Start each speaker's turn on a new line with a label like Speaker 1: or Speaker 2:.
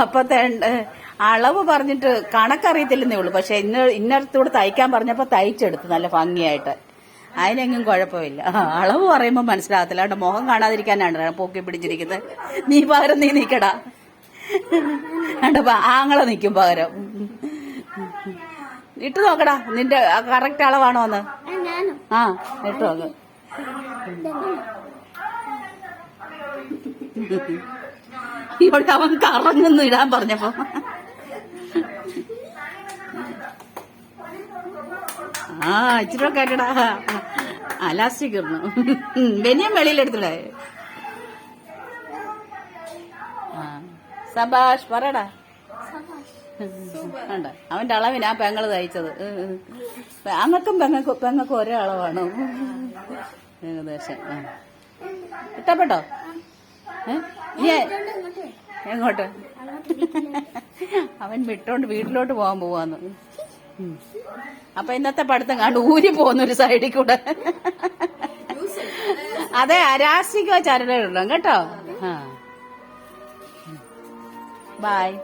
Speaker 1: അപ്പൊ തേണ്ട അളവ് പറഞ്ഞിട്ട് കണക്കറിയത്തില്ലെന്നേ ഉള്ളൂ. പക്ഷെ ഇന്ന ഇന്നടത്തൂടെ തയ്ക്കാൻ പറഞ്ഞപ്പോ തയ്ച്ചെടുത്തു നല്ല ഭംഗിയായിട്ട്. അതിനെങ്ങും കുഴപ്പമില്ല. അളവ് പറയുമ്പോൾ മനസ്സിലാകത്തില്ല. അവിടെ മുഖം കാണാതിരിക്കാനാണ് പൊക്കി പിടിച്ചിരിക്കുന്നത്. നീ പകരം നീ നിക്കടാ. ആങ്ങളെ നിൽക്കും പകരം. ഇട്ട് നോക്കടാ. നിന്റെ കറക്റ്റ് അളവാണോ എന്ന്?
Speaker 2: ഞാനും?
Speaker 1: ആ ഇട്ട് നോക്ക്. ഇവിടെ അവൻ കറങ്ങുന്നു ഇടാൻ പറഞ്ഞപ്പോ. ആ ഇച്ചിരി കേട്ടടാ അലാസ്റ്റിക് ഇടുന്നു. വെനിയം വെളിയിലെടുത്തിടേ സബാഷ് പറയടാ. വേണ്ട അവന്റെ അളവിനാ പെങ്ങൾ പെങ്ങൾ തയ്ച്ചത്. അങ്ങക്കും പെങ്ങക്കും പെങ്ങക്കും ഒരേ അളവാണ്. ഏകദേശം. ഇഷ്ടപ്പെട്ടോ? ഏ? എങ്ങോട്ട്? അവൻ വിട്ടോണ്ട് വീട്ടിലോട്ട് പോകാൻ പോവാന്ന്. അപ്പൊ ഇന്നത്തെ പഠിത്തം കണ്ട് ഊരി പോകുന്ന ഒരു സൈഡിൽ കൂടെ. അതെ അരാശിക ചരടുണ്ടോ കേട്ടോ? ആ. ബൈ